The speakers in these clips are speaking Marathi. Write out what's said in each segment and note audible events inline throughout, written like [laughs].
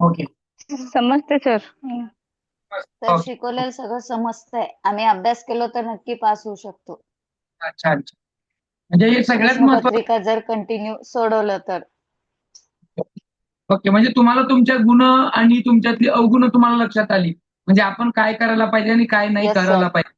ओके. समजते सर. तर ओके. शिकवलेलं सगळं समजतंय. आम्ही अभ्यास केलो तर नक्की पास होऊ शकतो. अच्छा अच्छा. म्हणजे हे सगळ्यात महत्वाचं जर कंटिन्यू सोडवलं तर. ओके म्हणजे तुम्हाला तुमच्या गुण आणि तुमच्यातली अवगुण तुम्हाला लक्षात आली. म्हणजे आपण काय करायला पाहिजे आणि काय नाही Yes, sir. करायला पाहिजे.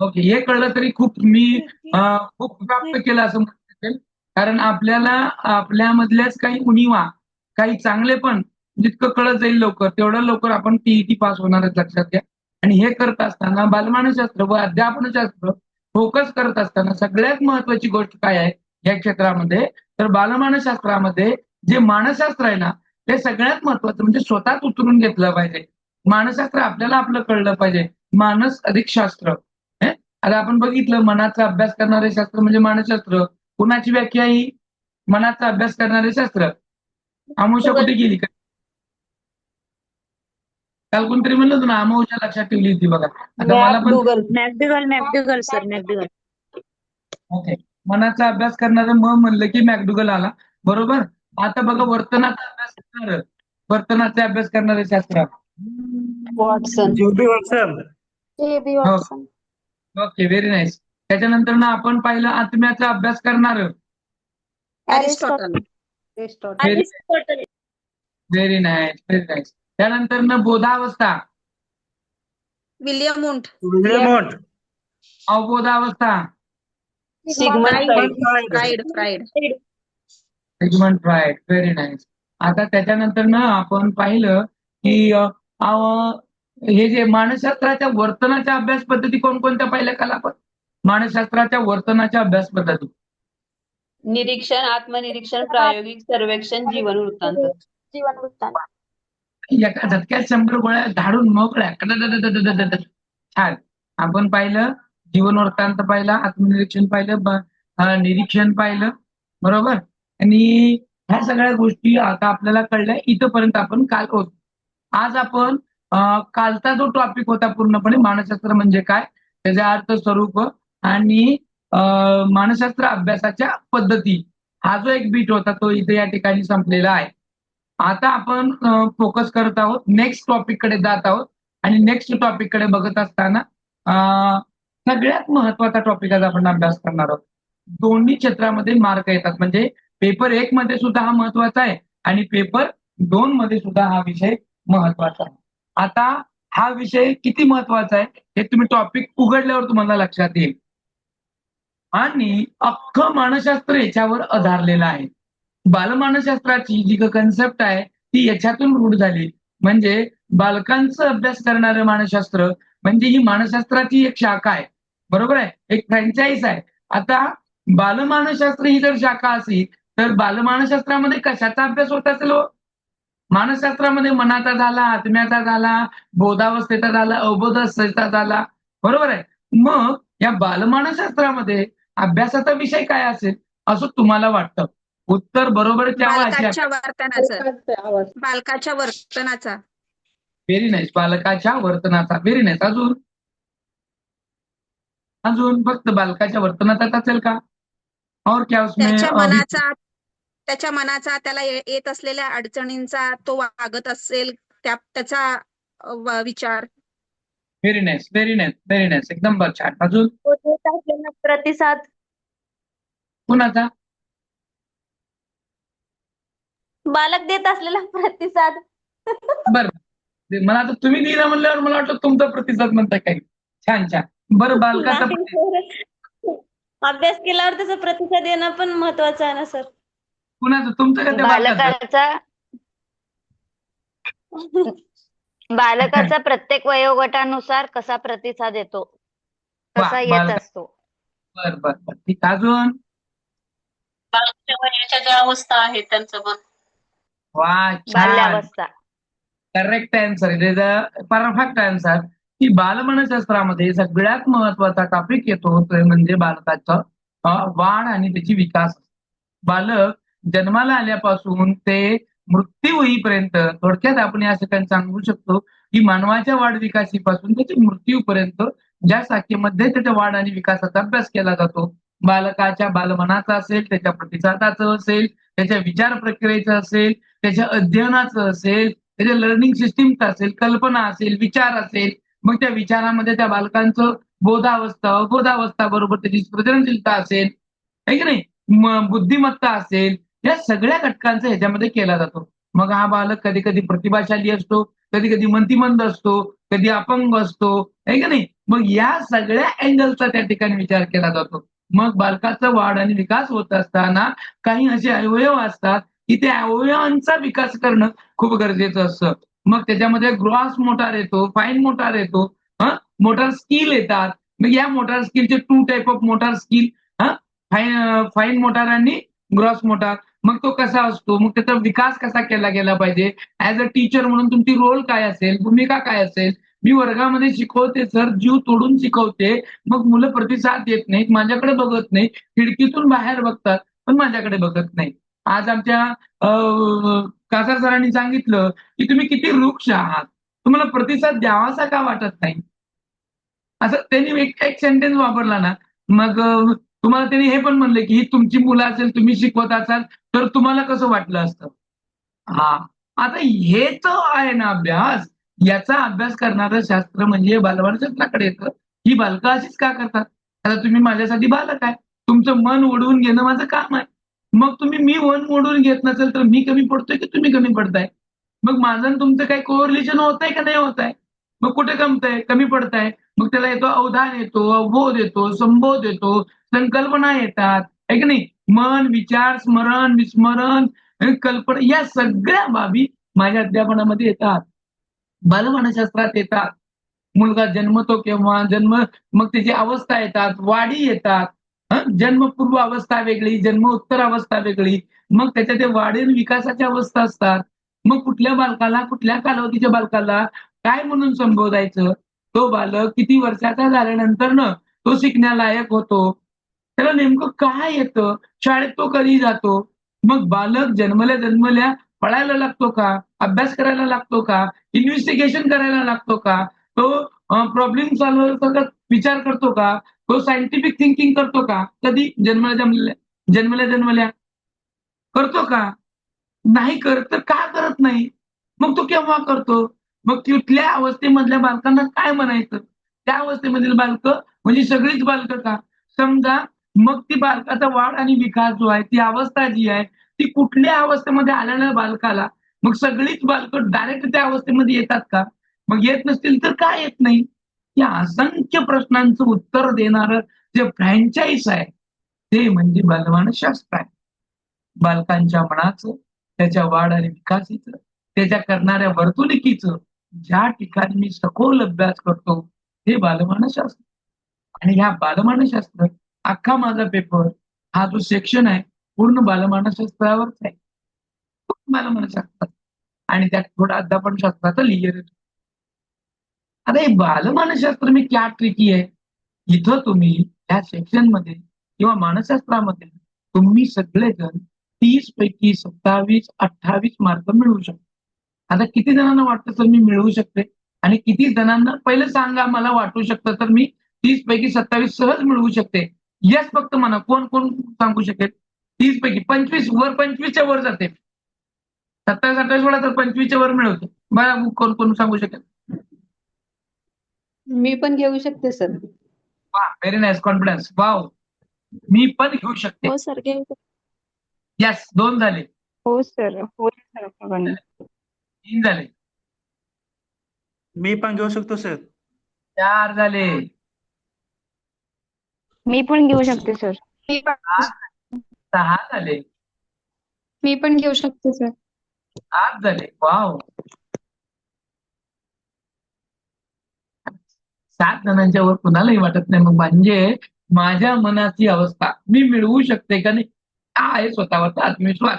ओके हे कळलं तरी खूप मी अं, खूप प्राप्त केलं असं म्हणता येईल. कारण आपल्याला आपल्यामधल्याच काही उणीवा काही चांगले पण जितकं कळत जाईल लवकर तेवढं लवकर आपण टीईटी पास होणार लक्षात घ्या. आणि हे करत असताना बालमानशास्त्र व अध्यापनशास्त्र फोकस करत असताना सगळ्यात महत्वाची गोष्ट काय आहे या क्षेत्रामध्ये? तर बालमानसशास्त्रामध्ये जे मानसशास्त्र आहे ना ते सगळ्यात महत्वाचं म्हणजे स्वतःच उतरून घेतलं पाहिजे. मानसशास्त्र आपल्याला आपलं कळलं पाहिजे. मानस अधिक शास्त्र आता आपण बघितलं मनाचा अभ्यास करणारे शास्त्र म्हणजे मानसशास्त्र. कुणाची व्याख्या ही? मनाचा अभ्यास करणारे शास्त्र. अमावस्या कुठे गेली? का काल कोणतरी म्हणलं होतं ना अमावस्या लक्षात ठेवली होती बघा. आता मला पण मॅकडुगल मॅकडुगल मॅकडुगल सर मॅकडुगल. ओके. मनाचा अभ्यास करणारं म म्हणलं की मॅकडुगल आला. बरोबर? आता बघा वर्तनाचा अभ्यास करणार वर्तनाचा अभ्यास करणारे शास्त्र. वॉटसन. हो. ओके व्हेरी नाईस त्याच्यानंतर ना आपण पाहिलं आत्म्याचा अभ्यास करणार. Aristotle. Very nice very nice त्यानंतर ना बोधावस्था. विलियम मुंट विलियम अवबोधावस्था. फ्राईड फ्राईड व्हेरी नाईस आता त्याच्यानंतर ना आपण पाहिलं की अ, अ, हे जे मानसशास्त्राच्या वर्तनाच्या अभ्यास पद्धती कोणकोणत्या पाहिल्या काल आपण? मानसशास्त्राच्या वर्तनाच्या अभ्यास पद्धती. निरीक्षण आत्मनिरीक्षण प्रायोगिक सर्वेक्षण जीवन वृत्तांत एका झटक्यात शंभर गोळ्या झाडून मोकळ्या. छान. आपण पाहिलं जीवन वृत्तांत पाहिला आत्मनिरीक्षण पाहिलं निरीक्षण पाहिलं. बरोबर? आणि ह्या सगळ्या गोष्टी आता आपल्याला कळल्या. इथंपर्यंत आपण काल होतो. आज आपण कालचा जो टॉपिक होता पूर्णपणे मानसशास्त्र म्हणजे काय? त्याचा अर्थ स्वरूप आणि मानसशास्त्र अभ्यासाच्या पद्धती. हा जो एक बीट होता तो इथे या ठिकाणी संपलेला आहे. आता आपण फोकस करत आहोत. नेक्स्ट टॉपिककडे जात आहोत. आणि नेक्स्ट टॉपिककडे बघत असताना सगळ्यात महत्त्वाचा टॉपिक आज आपण अभ्यास करणार आहोत. दोन्ही क्षेत्रामध्ये मार्क येतात. म्हणजे पेपर एक मध्ये सुद्धा हा महत्त्वाचा आहे आणि पेपर दोन मध्ये सुद्धा हा विषय महत्त्वाचा आहे. आता हा विषय किती महत्त्वाचा आहे हे तुम्ही टॉपिक उघडल्यावर तुम्हाला लक्षात येईल. आणि अख्खं मानसशास्त्र याच्यावर आधारलेलं आहे. बालमानसशास्त्राची जी कन्सेप्ट आहे ती याच्यातून रूढ झाली. म्हणजे बालकांचा अभ्यास करणारं मानसशास्त्र म्हणजे ही मानसशास्त्राची एक शाखा आहे. बरोबर आहे? एक फ्रँचाईज आहे. आता बालमानसशास्त्र ही जर शाखा असेल तर बालमानसशास्त्रामध्ये कशाचा अभ्यास होत असेल हो? मानसशास्त्रामध्ये मनाचा झाला आत्म्याचा झाला बोधावस्थेचा झाला अवबोधावस्थेचा झाला. बरोबर आहे? मग या बालमानसशास्त्रामध्ये अभ्यासाचा विषय काय असेल असं तुम्हाला वाटतं? उत्तर बरोबर बालकाच्या वर्तनाचा. बालकाच्या वर्तनाचा. व्हेरी नाईस बालकाच्या वर्तनाचा. व्हेरी नाईस अजून? अजून फक्त बालकाच्या वर्तनाचाच असेल का? और क्या उसमें मनाचा त्याच्या मनाचा त्याला ये- येत असलेल्या अडचणींचा तो वागत असेल त्या त्याचा विचार. Very nice very nice very nice एकदम बर छान. अजून? प्रतिसाद. कुणाचा? बालक देत असलेला प्रतिसाद. बर. मला आता तुम्ही लिहिलं म्हणल्यावर मला वाटलं तुमचा प्रतिसाद म्हणताय काही. छान छान. बरं बालकाचा अभ्यास केल्यावर त्याचा प्रतिसाद येणं पण महत्वाचं आहे ना सर. कुणाचं? तुमचं का त्या बालकाचं? बालकाचा बालकाचा प्रत्येक वयोगटानुसार कसा प्रतिसाद येतो? वा, कसा येत बालका- असतो? बर बर बर. ठीक अजून? बालकाच्या वयाच्या ज्या अवस्था आहेत त्यांचं पण वा छान. बाल्यावस्था. Correct answer it is a perfect answer की बालमनशास्त्रामध्ये सगळ्यात महत्त्वाचा टॉपिक येतो तो म्हणजे बालकाचं अं, वाढ आणि त्याची विकास. बालक जन्माला आल्यापासून ते मृत्यू होईपर्यंत थोडक्यात आपण या ठिकाणी सांगू शकतो की मानवाच्या वाढ विकासीपासून त्याच्या मृत्यूपर्यंत ज्या शाखेमध्ये त्याच्या वाढ आणि विकासाचा अभ्यास केला जातो बालकाच्या बालमनाचा असेल त्याच्या प्रतिसादाचं असेल त्याच्या विचार प्रक्रियेचं असेल त्याच्या अध्ययनाचं असेल त्याच्या लर्निंग सिस्टीमचं असेल कल्पना असेल विचार असेल मग त्या विचारामध्ये त्या बालकांचं बोधावस्था अबोधावस्था बरोबर त्याची सृजनशीलता असेल है की नाही? बुद्धिमत्ता असेल या सगळ्या घटकांचा ह्याच्यामध्ये केला जातो. मग हा बालक कधी कधी प्रतिभाशाली असतो कधी कधी मंतिमंद असतो कधी अपंग असतो है की नाही? मग या सगळ्या अँगलचा त्या ठिकाणी विचार केला जातो. मग बालकाचा वाढ आणि विकास होत असताना काही असे अवयव असतात की त्या अवयवांचा विकास करणं खूप गरजेचं असतं. मग त्याच्यामध्ये ग्रॉस मोटार येतो फाईन मोटार येतो हा? मोटार स्किल येतात. मग या motor स्किलचे two type of motor skill हा? फाईन फाईन मोटार आणि ग्रॉस मोटार. मग तो कसा असतो? मग त्याचा विकास कसा केला गेला पाहिजे? ऍज अ टीचर म्हणून तुमची रोल काय असेल? भूमिका काय असेल? मी वर्गामध्ये शिकवते सर जीव तोडून शिकवते. मग मुलं प्रतिसाद देत नाहीत माझ्याकडे बघत नाही खिडकीतून बाहेर बघतात पण माझ्याकडे बघत नाही आज आमच्या कासार सरांनी सांगितलं की तुम्ही किती वृक्ष आहात. तुम्हाला प्रतिसाद द्यावासा का वाटत नाही? असं त्यांनी एक एक सेंटेन्स वापरला ना. मग तुम्हाला त्यांनी हे पण म्हणले की ही तुमची मुलं असेल तुम्ही शिकवत असाल तर तुम्हाला कसं वाटलं असतं? हा. आता हे तर आहे ना अभ्यास. याचा अभ्यास करणारं शास्त्र म्हणजे बालवान शास्त्राकडे येतं. ही बालकं अशीच का करतात? आता तुम्ही माझ्यासाठी बालक आहे. तुमचं मन ओढवून घेणं माझं काम आहे. मग तुम्ही मी वन मोडून घेत नसेल तर मी कमी पडतोय की तुम्ही कमी पडताय? मग माझं आणि तुमचं काही कोरिलेशन होत आहे का नाही होत आहे मग कुठे कमतंय? कमी पडताय. मग त्याला येतो अवधान येतो अवबोध येतो संबोध येतो संकल्पना येतात. आहे की नाही? मन विचार स्मरण विस्मरण कल्पना या सगळ्या बाबी माझ्या अध्यापनामध्ये येतात. बालमानशास्त्रात येतात. मुलगा जन्मतो केव्हा? जन्म मग त्याची अवस्था येतात. वाढी येतात. जन्मपूर्व अवस्था वेगळी जन्मोत्तर अवस्था वेगळी. मग त्याच्या ते वाढी विकासाच्या अवस्था असतात. मग कुठल्या बालकाला कुठल्या कालावधीच्या बालकाला काय म्हणून संबोधायचं? तो बालक किती वर्षाचा झाल्यानंतर न तो शिकण्यालायक होतो. त्याला नेमकं काय येतं? शाळेत तो कधी जातो? मग बालक जन्मल्या जन्मल्या पळायला लागतो का? अभ्यास करायला लागतो का? इन्व्हेस्टिगेशन करायला लागतो का? तो प्रॉब्लेम सॉल्व्ह विचार करतो का? तो सायंटिफिक थिंकिंग करतो का? कधी? जन्मला जन्मल्या जन्मल्या जन्मल्या. करतो का? नाही करत तर का करत नाही? मग तो केव्हा करतो? मग कुठल्या अवस्थेमधल्या बालकांना काय म्हणायचं? त्या अवस्थेमधील बालक म्हणजे सगळीच बालकं का? समजा मग ती बालकाचा वाढ आणि विकास जो आहे ती अवस्था जी आहे ती कुठल्या अवस्थेमध्ये आलेल्या बालकाला? मग सगळीच बालकं डायरेक्ट त्या अवस्थेमध्ये येतात का? मग येत नसतील तर का येत नाही? या असंख्य प्रश्नांचं उत्तर देणार जे फ्रँचाईज आहे ते म्हणजे बालमानसशास्त्र आहे. बालकांच्या मनाचं त्याच्या वाढ आणि विकासीचं त्याच्या करणाऱ्या वर्तुणुकीचं ज्या ठिकाणी मी सखोल अभ्यास करतो हे बालमानसशास्त्र आणि ह्या बालमानशास्त्र अख्खा माझा पेपर हा जो सेक्शन आहे पूर्ण बालमानशास्त्रावरच आहे. पूर्ण आणि त्यात थोडा अध्यापन शास्त्राचा लिहिलेलं आता हे बालमानसशास्त्र मी क्या ट्रिकी आहे. इथं तुम्ही या सेक्शनमध्ये किंवा मानसशास्त्रामध्ये तुम्ही सगळेजण तीस पैकी सत्तावीस अठ्ठावीस मार्क मिळवू शकता. आता किती जणांना वाटतं तर मी मिळवू शकते? आणि किती जणांना पहिलं सांगा मला वाटू शकतं तर मी तीस पैकी सत्तावीस सहज मिळवू शकते. यस फक्त म्हणा कोण कोण सांगू शकेल? तीस पैकी पंचवीस वर पंचवीसच्या वर जाते. सत्तावीस अठ्ठावीस वेळा तर पंचवीसच्या वर मिळवते. बघा कोण कोण सांगू शकेल? मी पण घेऊ शकते सर. वा व्हेरी नाईस कॉन्फिडन्स वाव मी पण घेऊ शकते. हो सर घेऊ शकते. यस दोन झाले. हो सर. हो सर पण तीन झाले. मी पण घेऊ शकतो सर. चार झाले. मी पण घेऊ शकते सर. मी पण सहा झाले. मी पण घेऊ शकते सर. आठ झाले. वाव सात जणांच्या वर कुणालाही वाटत नाही. मग म्हणजे माझ्या मनाची अवस्था मी मिळवू शकते का नाही? हा आहे स्वतःवरचा आत्मविश्वास.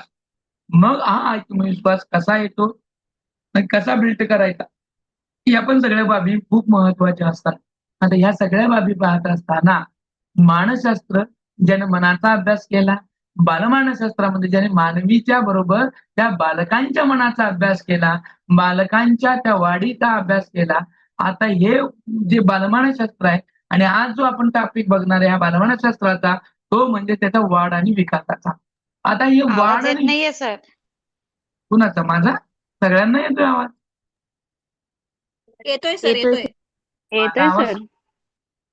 मग हा आत्मविश्वास कसा येतो? आणि कसा बिल्ड करायचा? या पण सगळ्या बाबी खूप महत्त्वाच्या असतात. आता ह्या सगळ्या बाबी पाहत असताना मानसशास्त्र ज्याने मनाचा अभ्यास केला बालमानसशास्त्रामध्ये ज्याने मानवीच्या बरोबर त्या बालकांच्या मनाचा अभ्यास केला बालकांच्या त्या वाढीचा अभ्यास केला आता हे जे बालमानसशास्त्र आहे आणि आज जो आपण टॉपिक बघणार आहे ह्या बालमानसशास्त्राचा तो म्हणजे त्याचा वाढ आणि विकासाचा. आता हे वाढ नाहीये सर. कुणाचा? माझा? सगळ्यांना येतोय आवाज? येतोय सर येतोय. सर.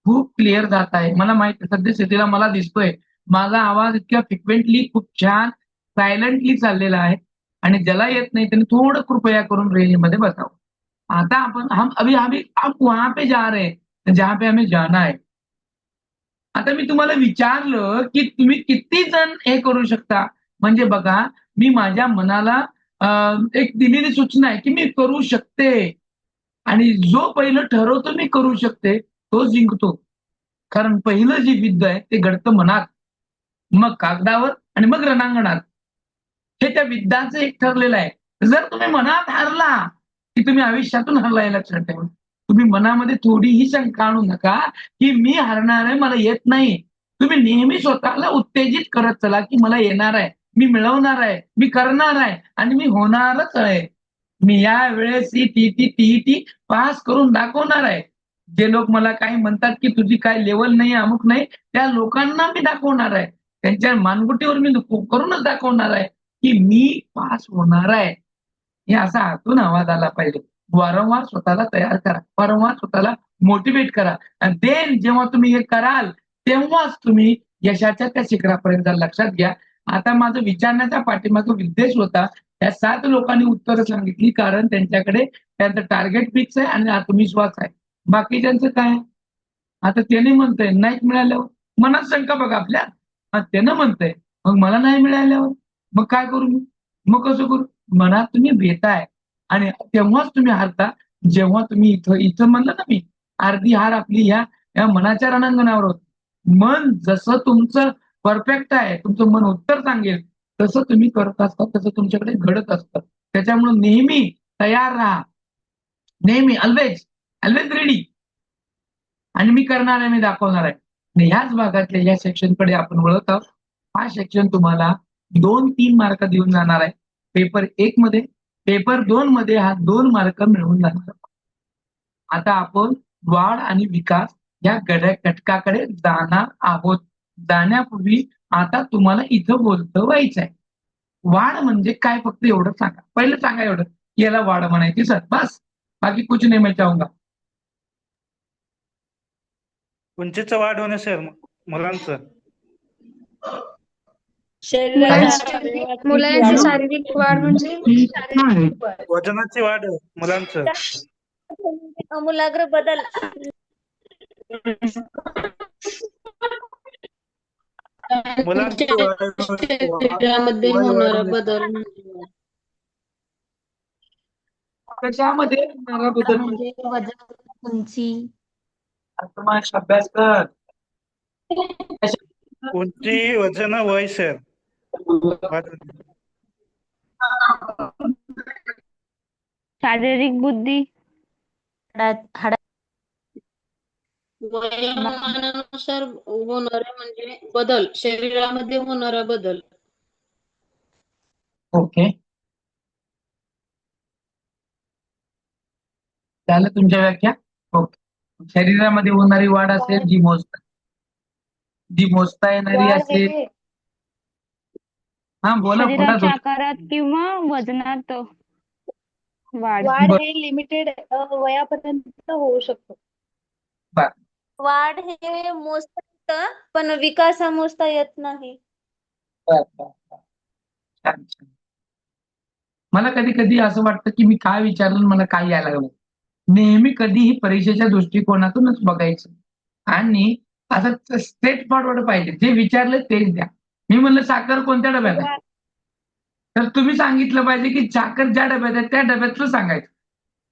खूप क्लिअर जात आहे. मला माहिती आहे सद्यस्थितीला मला दिसतोय माझा आवाज इतक्या फ्रिक्वेंटली खूप छान सायलेंटली चाललेला आहे. आणि ज्याला येत नाही त्यांनी थोडं कृपया करून रेंजमध्ये बसावं. आता आपण हम अभी अभी आप वहां पे जा रहे हैं जहां पे हमें जाना है। आता मी तुम्हाला विचारलं की तुम्ही किती जण हे करू शकता? म्हणजे बघा मी माझ्या मनाला एक दिलेली सूचना आहे की मी करू शकते. आणि जो पहिलं ठरवतो मी करू शकते तो जिंकतो. कारण पहिलं जे विद्या आहे ते घडतं मनात. मग कागदावर आणि मग रणांगणात. हे त्या विद्याचं एक ठरलेलं आहे. जर तुम्ही मनात हारला की तुम्ही आयुष्यातून हरलाय लक्षात ठेवा तुम्ही मनामध्ये थोडीही शंका आणू नका की मी हरणार आहे मला येत नाही. तुम्ही नेहमी स्वतःला उत्तेजित करत चला की मला येणार आहे मी मिळवणार आहे मी करणार आहे आणि मी होणारच आहे. मी या वेळेस ही T T T T pass करून दाखवणार आहे. जे लोक मला काही म्हणतात की तुझी काय लेवल नाही अमुक नाही त्या लोकांना मी दाखवणार आहे. त्यांच्या मानगुटीवर मी करूनच दाखवणार आहे की मी पास होणार आहे. हे असा आतून आवाज आला पाहिजे. वारंवार स्वतःला तयार करा. वारंवार स्वतःला मोटिवेट करा. आणि देन जेव्हा तुम्ही हे कराल तेव्हाच तुम्ही यशाच्या त्या शिखरापर्यंत लक्षात घ्या. आता माझं विचारण्याचा पाठीमागं उद्देश होता. त्या सात लोकांनी उत्तरं सांगितली. कारण त्यांच्याकडे त्यांचं टार्गेट फिक्स आहे आणि आत्मविश्वास आहे. बाकीच्यांचं काय? आता त्याने म्हणतंय नाहीच मिळाल्यावर. मनात शंका बघा आपल्या. त्यानं म्हणतंय मग मला नाही मिळाल्यावर. मग काय करू मी? मग कसं करू? मनात तुम्ही भेताय आणि तेव्हाच तुम्ही हारता. जेव्हा तुम्ही इथं इथं म्हणलं ना मी अर्धी हार आपली ह्या या मनाच्या रणांगणावर होत. मन जसं तुमचं परफेक्ट आहे तुमचं मन उत्तर सांगेल तसं तुम्ही करत असता तसं तुमच्याकडे घडत असतं. त्याच्यामुळे नेहमी तयार राहा. नेहमी ऑलवेज ऑलवेज रेडी आणि मी करणार आहे मी दाखवणार आहे. आणि ह्याच भागातल्या या सेक्शनकडे आपण वळत आहोत. हा सेक्शन तुम्हाला दोन तीन मार्क देऊन जाणार आहे. पेपर एक मध्ये पेपर दोन मध्ये हा दोन मार्क मिळवून जाणार आता आपण वाढ आणि विकास या गड्या घटकाकडे जाणार आहोत. जाण्यापूर्वी आता तुम्हाला इथं बोलतं व्हायचं आहे वाढ म्हणजे काय? फक्त एवढं सांगा. पहिलं सांगा एवढं. याला वाढ म्हणायची सर. बस. बाकी कुछ नाही मैं चाहूंगा उंचीचं वाढ होणे सर मुलांचं. मुलांची शारीरिक वाढ म्हणजे शारीरिक वाढ. वजनाची वाढ मुलांचं अमूलाग्र बदल मुलांची शरीरामध्ये होणारा. बदल म्हणजे कशामध्ये होणारा बदल म्हणजे वजन उंची अभ्यास कर उंची वजन वय सर. शारीरिक बुद्धी. हाडा- वयोमानानुसार होणारे म्हणजे बदल शरीरामध्ये होणारा बदल. ओके. झालं तुमच्या व्याख्या? ओके. शरीरामध्ये होणारी वाढ असेल जी मोजता जी मोजता येणारी असेल हा बोला बोला शरीराच्या दोस्त. आकारात किंवा वजनात वाढ. वाढ हे लिमिटेड वयापर्यंत होऊ शकतो. वाढ हे मोजता येतं पण विकास हा मोजता येत नाही. बर, बर, बर. छान छान. मला कधी कधी असं वाटतं की मी काय विचारलं मला काय यायला लागलं. नेहमी कधीही परीक्षेच्या दृष्टिकोनातूनच बघायचं. आणि असं स्ट्रेट फॉरवर्ड पाहिजे. जे विचारलं तेच द्या. मी म्हणलं साखर कोणत्या डब्यात आहे? [laughs] तर तुम्ही सांगितलं पाहिजे की साखर ज्या डब्यात आहे त्या डब्यातलं सांगायचं.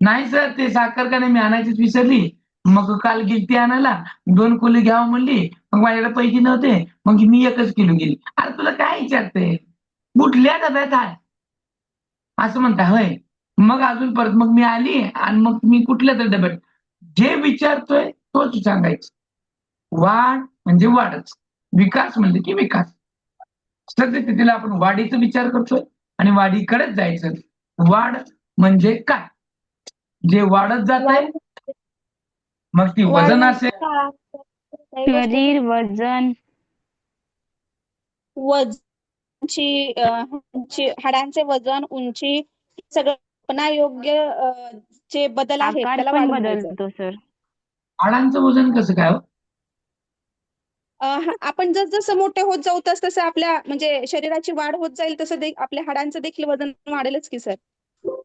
नाही सर ते साखर का नाही मी आणायचीच विसरली. मग काल गेली ती आणायला. दोन खोली घ्यावं म्हणली. मग माझ्याकडे पैसे नव्हते. मग मी एकच किलो गेली. अरे तुला काय विचारते? कुठल्या डब्यात आहे? असं म्हणता होय. मग अजून परत मग मी आली आणि मग मी कुठल्या तर डब्यात. जे विचारतोय तोच सांगायचं. वाढ म्हणजे वाढच. विकास म्हणजे की विकास. सद्यस्थितीला आपण वाढीचा विचार करतोय आणि वाढीकडेच जायचं. वाढ म्हणजे काय? जे वाढत जात आहे मग ती वजन असेल. शरीर वजन. वजनची हाडांचे वजन उंची सगळं अ, जे बदल आहेत आकार त्याला बदलतो सर. हाडांचं वजन कसं काय हो? अ, हा, आपण जस जसं मोठे होत जाऊ तस तसं आपल्या म्हणजे शरीराची वाढ होत जाईल तसं दे, आपल्या हाडांचं देखील वजन वाढेलच की सर.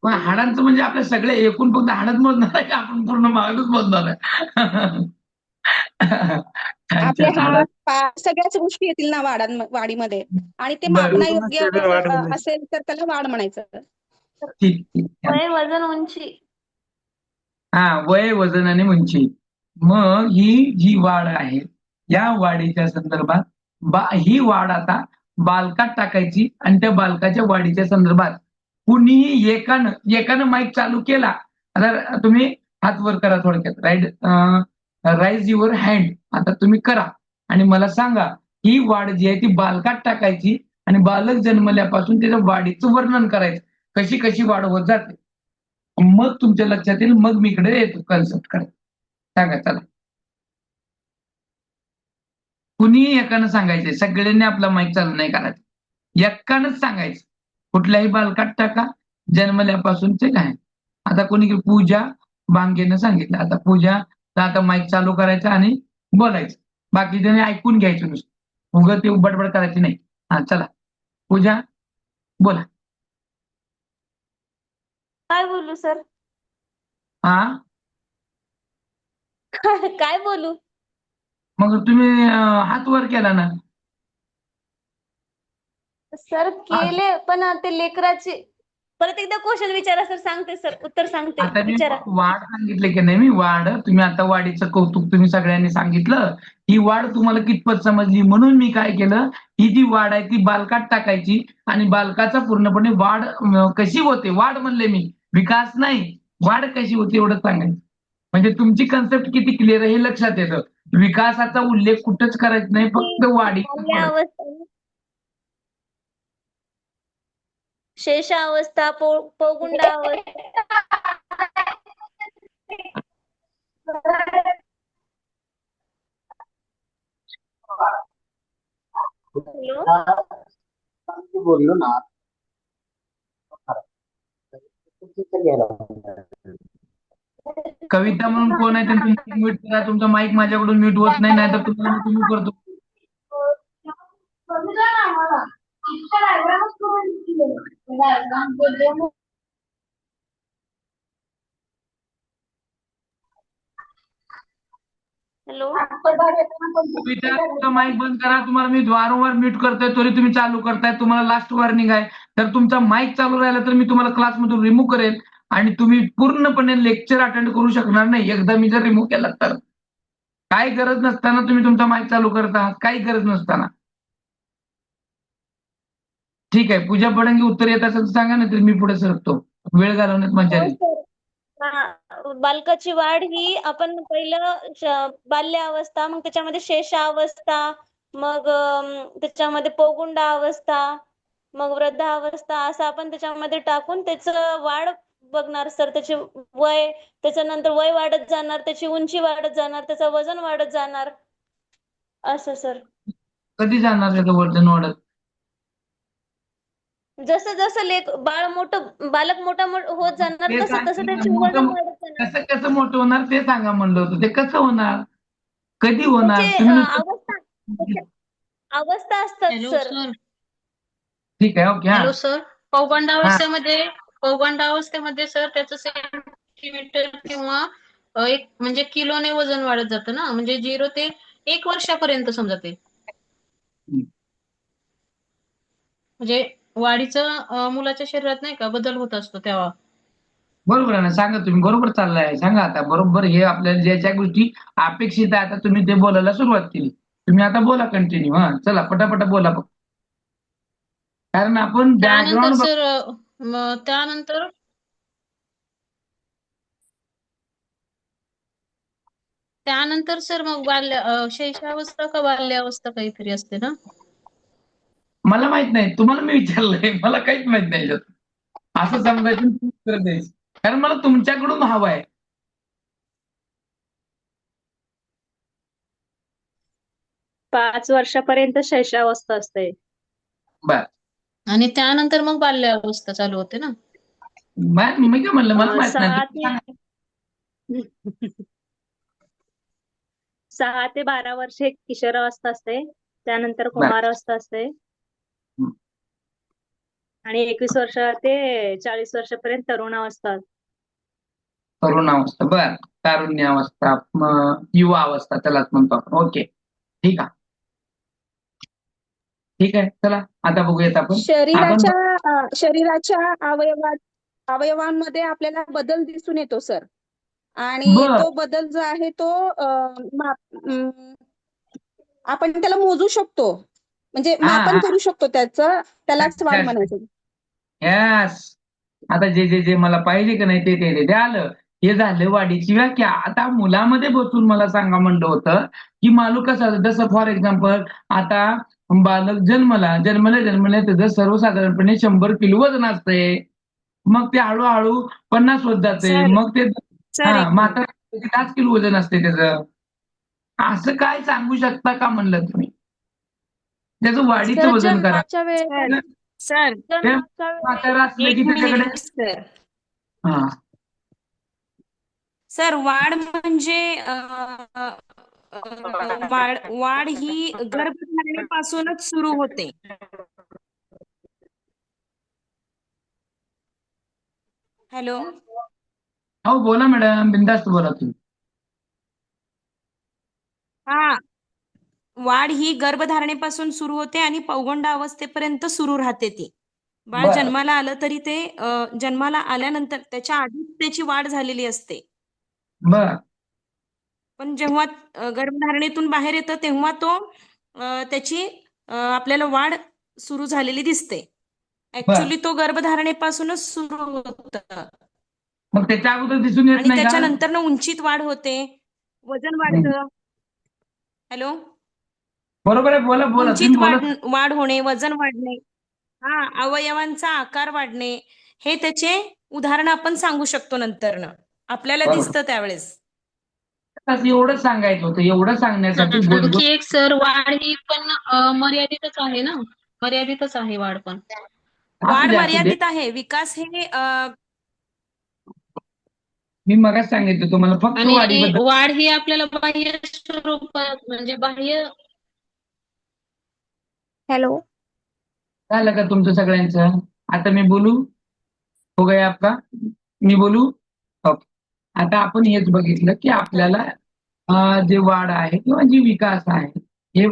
मग हाडांचं म्हणजे आपले सगळे एकूण फक्त हाडच मोजणार आहे का? आपण पूर्ण मागच मोजणार आहे? आपले अच्छा, हाड हाडं- पाय सगळ्याच गोष्टी येतील ना वाढां वाढीमध्ये. आणि ते बरं. मापनायोग्य शरीर वाढ अ, म्हणायचं. असेल तर त्याला वाढ म्हणायचं. ठीक ठीक. वय वजन उंची. हा वय वजन आणि उंची. मग ही जी वाढ आहे. या वाढीच्या संदर्भात बा ही वाढ आता बालकात टाकायची आणि त्या बालकाच्या वाढीच्या संदर्भात कुणीही एकानं एकानं माईक चालू केला आता तुम्ही हात वर करा थोडक्यात राईट राईज युअर हँड आता तुम्ही करा. आणि मला सांगा ही वाढ जी आहे ती बालकात टाकायची आणि बालक जन्मल्यापासून त्याच्या वाढीचं वर्णन करायचं. कशी कशी वाढ होत जाते? मग तुमच्या लक्षात येईल मग मी इकडे येतो कन्सेप्ट करायला सांगा चला. कुणीही एकानं सांगायचंय सगळ्यांनी आपला माईक चालू नाही करायचं. एकानंच सांगायचं. कुठल्याही बालकात टाका जन्मल्यापासून ते काय. आता कोणी की पूजा बांगेनं सांगितलं. आता पूजा आता माईक चालू करायचं आणि बोलायचं. बाकीच्याने ऐकून घ्यायचं नुसतं. उगं ते बडबड करायची नाही. हा चला. पूजा बोला. काय बोलू सर? हा काय बोलू? मग तुम्ही हात वर केला ना? सर केले पण ते लेकराची परत एकदा क्वेश्चन विचारा सर सांगते सर उत्तर सांगते आता मी विचारा. वाढ सांगितले की नाही मी वाढ तुम्ही आता वाढीचं कौतुक तुम्ही सगळ्यांनी सांगितलं. ही वाढ तुम्हाला कितपत समजली? म्हणून मी काय केलं ही जी वाढ आहे ती बालकात टाकायची आणि बालकाचा पूर्णपणे वाढ अं, कशी होते? वाढ म्हणले मी विकास नाही वाढ कशी होते एवढं सांगायचं. म्हणजे तुमची कन्सेप्ट किती क्लिअर आहे हे लक्षात येतं. विकासाचा उल्लेख कुठंच करायचा नाही फक्त वाढी शेषावस्था बोललो ना. कविता म्हणून कोण आहे त्यांचं म्यूट करा. तुमचा माईक माझ्याकडून म्यूट होत नाही नाहीतर तुम्हाला मी तुम्ही करतो. हॅलो. कविता तुमचा माईक बंद करा. तुम्हाला मी वारंवार म्यूट करतोय तरी तुम्ही चालू करताय. तुम्हाला लास्ट वॉर्निंग आहे. तर तुमचा माईक चालू राहिला तर मी तुम्हाला क्लासमधून रिमूव्ह करेल. आणि तुम्ही पूर्णपणे लेक्चर अटेंड करू शकणार नाही. एकदा मी जर रिमूव्ह केला तर. काय गरज नसताना तुम्ही तुमचा माईक चालू करत. आहात काही गरज नसताना. ठीक आहे. पूजा पडंगी उत्तर येत असेल तर सांगा नाही तर मी पुढे सरकतो. वेळ घालवण्यात मजा हो, बालकाची वाढ ही आपण पहिलं बाल्यावस्था मग त्याच्यामध्ये शेषावस्था मग त्याच्यामध्ये त्याच्यामध्ये पौगुंडावस्था मग वृद्धावस्था असं आपण त्याच्यामध्ये टाकून त्याचं वाढ बघणार सर त्याचे वय त्याच्यानंतर वय वाढत जाणार त्याची उंची वाढत जाणार त्याचं वजन वाढत जाणार. असं सर. कधी जाणार त्याचं वजन वाढत? जसं जसं लेक बाळ मोठं बालक मोठा होत जाणार ते तसं तसं त्याचे मोठं- वजन वाढत जाणार. कसं कसं मोठं होणार ते सांगा म्हणलं होतं. ते कसं होणार? कधी होणार? त्याचे तुम्ही अ, नुसतं- अवस्था अवस्था असतात हॅलो सर. सर. ठीक आहे ओके हा. Hello sir. पौगंडावस्थेमध्ये पौगंडावस्थेमध्ये सर त्याचं सेंटीमीटर किंवा एक म्हणजे किलोने वजन वाढत जातं ना? म्हणजे झिरो ते एक वर्षापर्यंत समजा ते. म्हणजे वाढीचं मुलाच्या शरीरात नाही का बदल होत असतो तेव्हा? बरोबर आहे ना. सांगा तुम्ही. बरोबर चाललाय. सांगा आता. बरोबर हे आपल्याला ज्या ज्या गोष्टी अपेक्षित आहे आता तुम्ही ते बोलायला सुरुवात केली. तुम्ही आता बोला कंटिन्यू हा. चला पटापटा बोला. कारण आपण बॅकग्राऊंड सर अ, म, त्यानंतर त्यानंतर सर मग बाल्य अ, शैशवावस्था का बाल्यावस्था काहीतरी असते ना? मला माहीत नाही. तुम्हाला मी विचारलंय. मला काहीच माहीत नाही याच्यात. असं समजायचं आणि उत्तर द्यायचं कारण मला तुमच्याकडून हवं आहे पाच वर्षापर्यंत शैशवावस्था असते. बर. आणि त्यानंतर मग बाल्यावस्था चालू होते ना. मा- मी काय म्हणलं? मला माहीत सहा नाही ते सहा ते बारा वर्षे किशोरावस्था असते. त्यानंतर कुमारावस्था असते. आणि एकवीस वर्ष ते चाळीस वर्षापर्यंत तरुणावस्था तरुणावस्था. बर. तारुण्यावस्था म- युवा अवस्था त्यालाच म्हणतो आपण. ओके. ठीक आहे. ठीक आहे चला आता बघूयात आपण शरीराच्या शरीराच्या अवयवात अवयवांमध्ये आपल्याला बदल दिसून येतो सर आणि. तो बदल जो आहे तो आपण त्याला मोजू शकतो म्हणजे मापन. करू शकतो त्याचं त्यालाच वाढ अच्छा. म्हणायचं यस आता जे जे जे मला पाहिजे का नाही ते ते ते- ते आलं हे झालं वाढीची व्याख्या. आता मुलामध्ये बसून मला सांगा म्हणलं होतं की मालू कसं जसं फॉर एक्झाम्पल आता बालक जन्मला जन्मला जन्मला त्याचं सर्वसाधारणपणे शंभर किलो वजन असते मग ते हळूहळू पन्नास होत जाते. मग ते हा म्हातारा पाच किलो वजन असते त्याचं. असं काय सांगू शकता का म्हणलं तुम्ही? त्याचं वाढीचं वजन करा. सर म्हातारा असलं की त्याच्याकडे हा. सर वाढ म्हणजे वाढ वाढ ही गर्भधारणेपासूनच सुरू होते. हॅलो. हो बोला मॅडम बिंदास्त बोला तुम्ही. हा. वाढ ही गर्भधारणेपासून सुरू होते आणि पौगंडावस्थेपर्यंत सुरू राहते ती. बाळ. जन्माला आलं तरी ते जन्माला आल्यानंतर त्याच्या आधीच त्याची वाढ झालेली असते. बर. पण जेव्हा अ, गर्भधारणेतून बाहेर येतं तेव्हा तो अ, त्याची अ, आपल्याला वाढ सुरू झालेली दिसते. ऍक्च्युली तो गर्भधारणेपासूनच सुरू होतं. मग त्याच्या अगोदर दिसून येत आणि नाही का? त्याच्यानंतर ना उंचीत वाढ होते वजन वाढतं. हॅलो? बरोबर आहे बोला बोला उंचीत तुम्ही वाढ वाढ होणे वजन वाढणे हा अवयवांचा आकार वाढणे हे त्याचे उदाहरण आपण सांगू शकतो नंतर आपल्याला. दिसतं त्यावेळेस. एवढं सांगायचं होतं एवढं सांगण्यासाठी आणखी एक सर वाढ ही पण अ, मर्यादितच आहे ना? मर्यादितच आहे वाढ पण. असू वाढ दे, असू दे. मर्यादित आहे. विकास हे अ, मी मगाच सांगितलं तुम्हाला फक्त आणि वाढीबद्दल. वाढ ही आपल्याला बाह्य स्वरूपात म्हणजे बाह्य हॅलो. झालं का तुमचं सगळ्यांचं? आता मी बोलू? हो गया आपका? मी बोलू? ओके. आता आपण हेच बघितलं की आपल्याला जे वाढ आहे किंवा जी विकास आहे हे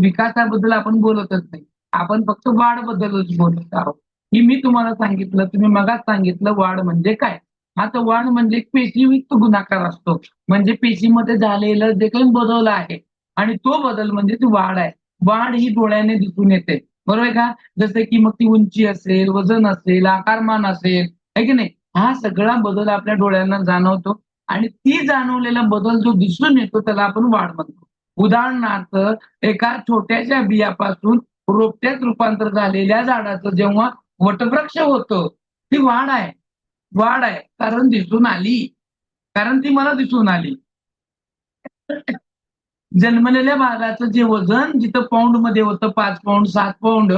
विकासाबद्दल आपण बोलतच नाही. आपण फक्त वाढ बद्दलच बोलत आहोत. की मी तुम्हाला सांगितलं तुम्ही मगाच सांगितलं वाढ म्हणजे काय? आता वाढ म्हणजे पेशीयुक्त गुणाकार असतो. म्हणजे पेशीमध्ये झालेलं जे काही बदल आहे आणि तो बदल म्हणजे ती वाढ आहे. वाढ ही डोळ्याने दिसून येते. बरोबर आहे का? जसं की मग ती उंची असेल वजन असेल आकारमान असेल है की नाही? हा सगळा बदल आपल्या डोळ्यांना जाणवतो आणि ती जाणवलेला बदल जो दिसून येतो त्याला आपण वाढ म्हणतो. उदाहरणार्थ एका छोट्याशा बियापासून रोपट्यात रूपांतर झालेल्या झाडाचं जेव्हा वटवृक्ष होतं ती वाढ आहे. वाढ आहे. कारण दिसून आली. कारण ती मला दिसून आली. जन्मलेल्या बाळाचं जे वजन जिथं पाऊंडमध्ये होतं पाच पाऊंड सात पाऊंड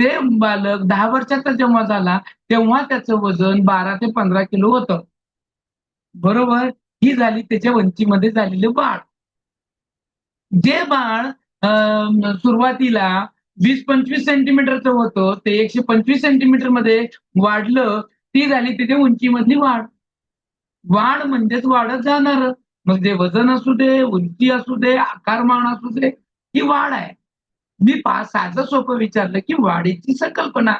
ते बालक दहा वर्षाचा जेव्हा झाला तेव्हा त्याचं वजन बारा ते पंधरा किलो होतं. बरोबर? ही झाली त्याच्या उंचीमध्ये झालेली वाढ जे बाळ सुरुवातीला वीस पंचवीस सेंटीमीटरचं होतं ते एकशे पंचवीस सेंटीमीटरमध्ये वाढलं ती झाली त्याच्या उंचीमधली वाढ. वाढ म्हणजेच वाढत जाणार. मग म्हणजे वजन असू दे उंची असू दे आकारमान असू दे ही वाढ आहे. मी पा साधं सोपं विचारलं की वाढीची संकल्पना.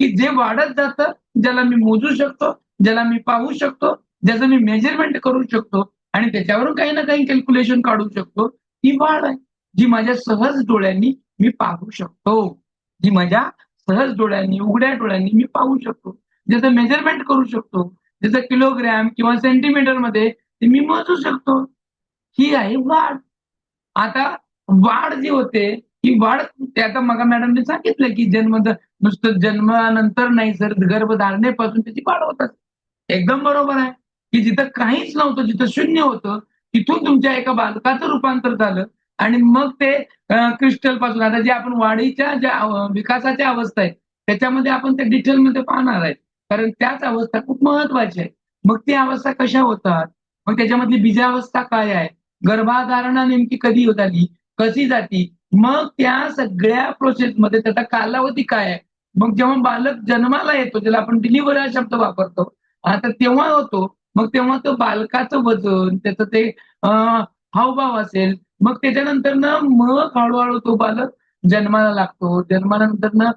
की जे वाढत जातं ज्याला मी मोजू शकतो ज्याला मी पाहू शकतो ज्याचं मी मेजरमेंट करू शकतो आणि त्याच्यावरून काही ना काही कॅल्क्युलेशन काढू शकतो ही वाढ आहे. जी माझ्या सहज डोळ्यांनी मी पाहू शकतो. जी माझ्या सहज डोळ्यांनी उघड्या डोळ्यांनी मी पाहू शकतो. ज्याचं मेजरमेंट करू शकतो ज्याचं किलोग्रॅम किंवा सेंटीमीटरमध्ये ते मी मोजू शकतो. ही आहे वाढ. आता वाढ जी होते ही वाढ ते आता मग मॅडमने सांगितलं की जन्म नुसतं जन्मानंतर नाही सर गर्भधारणेपासून त्याची वाढ होतात एकदम बरोबर आहे. की जिथं काहीच नव्हतं जिथं शून्य होतं तिथून तुमच्या एका बालकाचं रूपांतर झालं. आणि मग ते क्रिस्टलपासून आता जे आपण वाढीच्या ज्या विकासाच्या अवस्था आहेत त्याच्यामध्ये आपण त्या डिटेलमध्ये पाहणार आहे. कारण त्याच अवस्था खूप महत्वाची आहे. मग ती अवस्था कशा होतात? मग त्याच्यामधली बीजावस्था काय आहे? गर्भाधारणा नेमकी कधी झाली? कशी जाती? मग त्या सगळ्या प्रोसेसमध्ये त्याचा कालावधी काय आहे? मग जेव्हा बालक जन्माला येतो ज्याला आपण डिलिव्हर हा शब्द वापरतो आता तेव्हा होतो मग तेव्हा तो बालकाचं वजन त्याचं ते हावभाव असेल मग त्याच्यानंतर ना मग हळूहळू तो बालक जन्माला लागतो. जन्मानंतर ना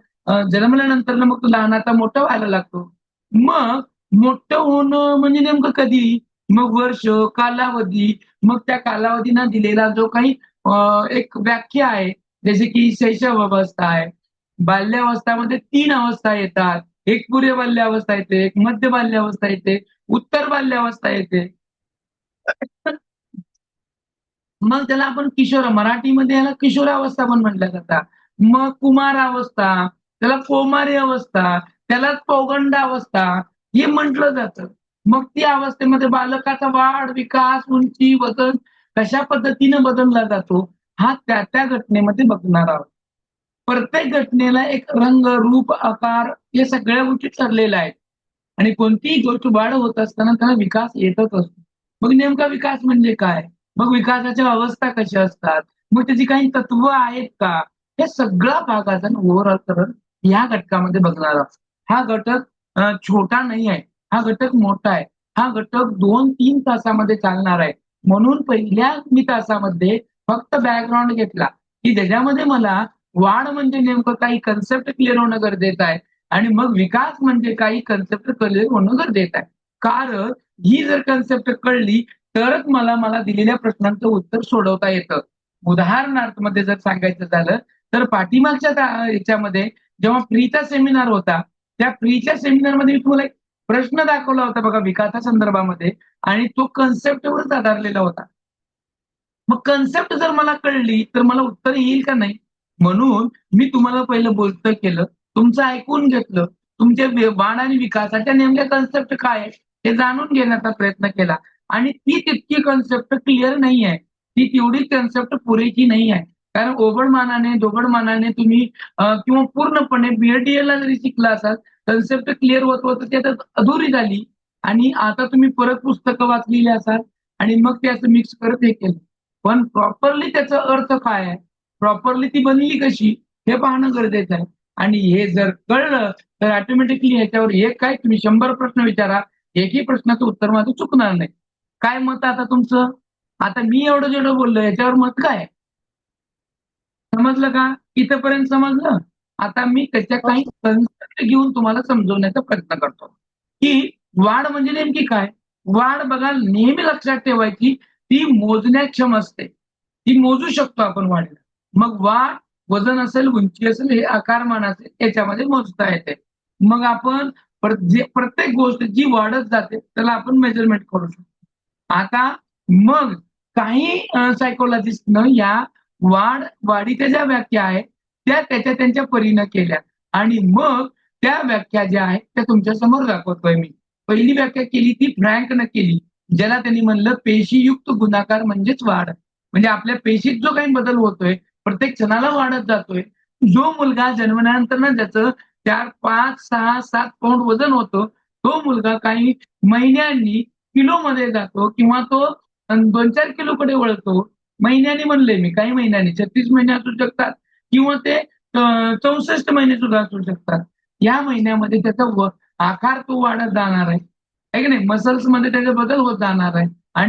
जन्मल्यानंतर ना मग तो लहानाचा मोठा व्हायला लागतो. मग मोठं होणं म्हणजे नेमकं कधी? मग वर्ष कालावधी मग त्या कालावधीना दिलेला जो काही एक व्याख्या आहे. जसे की शैशव अवस्था आहे. बाल्यावस्थामध्ये तीन अवस्था येतात. एक पूर्व बाल्यावस्था येते एक मध्य बाल्यावस्था येते उत्तर बाल्यावस्था येते. मग त्याला आपण किशोर मराठीमध्ये याला किशोरावस्था पण म्हटल्या जातात मग कुमारावस्था त्याला कोमारी अवस्था त्याला पौगंडावस्था हे म्हटलं जातं. मग ती अवस्थेमध्ये बालकाचा वाढ विकास उंची वजन कशा पद्धतीने बदलला जातो हा त्या त्या घटनेमध्ये बघणार आहोत. प्रत्येक घटनेला एक रंग रूप आकार हे सगळ्या गोष्टी ठरलेल्या आहेत. आणि कोणतीही गोष्ट वाढ होत असताना त्याला विकास येतच असतो. मग नेमका विकास म्हणजे काय? मग विकासाच्या अवस्था कशा असतात? मग त्याची काही तत्व आहेत का? हे सगळा भागाचा ओव्हरऑल करत या घटकामध्ये बघणार आहोत. हा घटक छोटा नाही आहे. हा घटक मोठा आहे. हा घटक दोन तीन तासामध्ये चालणार आहे. म्हणून पहिल्या मी तासामध्ये फक्त बॅकग्राऊंड घेतला. की त्याच्यामध्ये मला वाढ म्हणजे नेमकं काही कन्सेप्ट क्लिअर होणं गरजेचं आहे आणि मग विकास म्हणजे काही कन्सेप्ट क्लिअर होणं गरजेचं आहे. कारण ही जर कन्सेप्ट कळली तरच मला मला दिलेल्या प्रश्नांचं उत्तर सोडवता येतं. उदाहरणार्थमध्ये जर सांगायचं झालं तर पाठीमागच्या याच्यामध्ये जेव्हा प्रीचा सेमिनार होता त्या प्रीच्या सेमिनारमध्ये मी तुम्हाला एक प्रश्न दाखवला होता बघा विकासा संदर्भामध्ये आणि तो कन्सेप्टवरच आधारलेला होता. मग कन्सेप्ट जर मला कळली तर मला उत्तर येईल का नाही? म्हणून मी तुम्हाला पहिलं बोलतं केलं तुमचं ऐकून घेतलं तुमच्या वाण आणि विकासाच्या नेमक्या कन्सेप्ट काय आहे हे जाणून घेण्याचा प्रयत्न केला. आणि ती तितकी कन्सेप्ट क्लिअर नाही आहे. ती तेवढी कन्सेप्ट पुरेची नाही आहे. कारण ओबडमानाने दोबडमानाने तुम्ही किंवा पूर्णपणे बीएडीएल ला जरी शिकला असाल कन्सेप्ट क्लिअर होत होत त्याच्यात अधुरी झाली. आणि आता तुम्ही परत पुस्तकं वाचलेली असाल आणि मग ते असं मिक्स करत हे केलं. पण प्रॉपरली त्याचा अर्थ काय आहे? प्रॉपरली ती बनली कशी? हे पाहणं गरजेचं आहे. आणि हे जर कळलं तर ऑटोमॅटिकली याच्यावर एक काय तुम्ही शंभर प्रश्न विचारा. एकही प्रश्नाचं उत्तर माझं चुकणार नाही. काय मत आता तुमचं? आता मी एवढं जेवढं बोललो याच्यावर मत काय समजलं का? इथपर्यंत समजलं? आता मी त्याच्या काही कन्सेप्ट घेऊन तुम्हाला समजवण्याचा प्रयत्न करतो. की वाढ म्हणजे नेमकी काय? वाढ बघा नेहमी लक्षात ठेवायची ती मोजण्याक्षम असते. ती मोजू शकतो आपण वाढीला. मग वाढ वजन असेल उंची असेल हे आकारमान असेल याच्यामध्ये मोजता येते. मग आपण प्रत्येक गोष्ट जी वाढत जाते त्याला आपण मेजरमेंट करू शकतो. आता मग काही सायकोलॉजिस्टनं या वाढ वाढीच्या ज्या व्याख्या आहेत त्या त्याच्या त्यांच्या परीनं केल्या. आणि मग त्या व्याख्या ज्या आहेत त्या तुमच्यासमोर दाखवतोय मी. पहिली व्याख्या केली ती फ्रँकनं केली ज्याला त्यांनी म्हणलं पेशीयुक्त गुणाकार म्हणजेच वाढ. म्हणजे आपल्या पेशीत जो काही बदल होतोय प्रत्येक क्षणाला वाढत जातोय. जो मुलगा जन्मल्यानंतर ना ज्याचं चार पाच सहा सात पौंड वजन होतं तो मुलगा काही महिन्यांनी किलोमध्ये जातो किंवा तो दोन चार किलोकडे वळतो. महिन्याने म्हणले मी काही महिन्यांनी. छत्तीस महिने असू शकतात. किंवा ते चौसष्ट महिने सुद्धा असू शकतात. या महिन्यामध्ये त्याचा आकार तो वाढत जाणार आहे. की नाही? मसल्समध्ये त्याचा बदल होत जाणार आहे.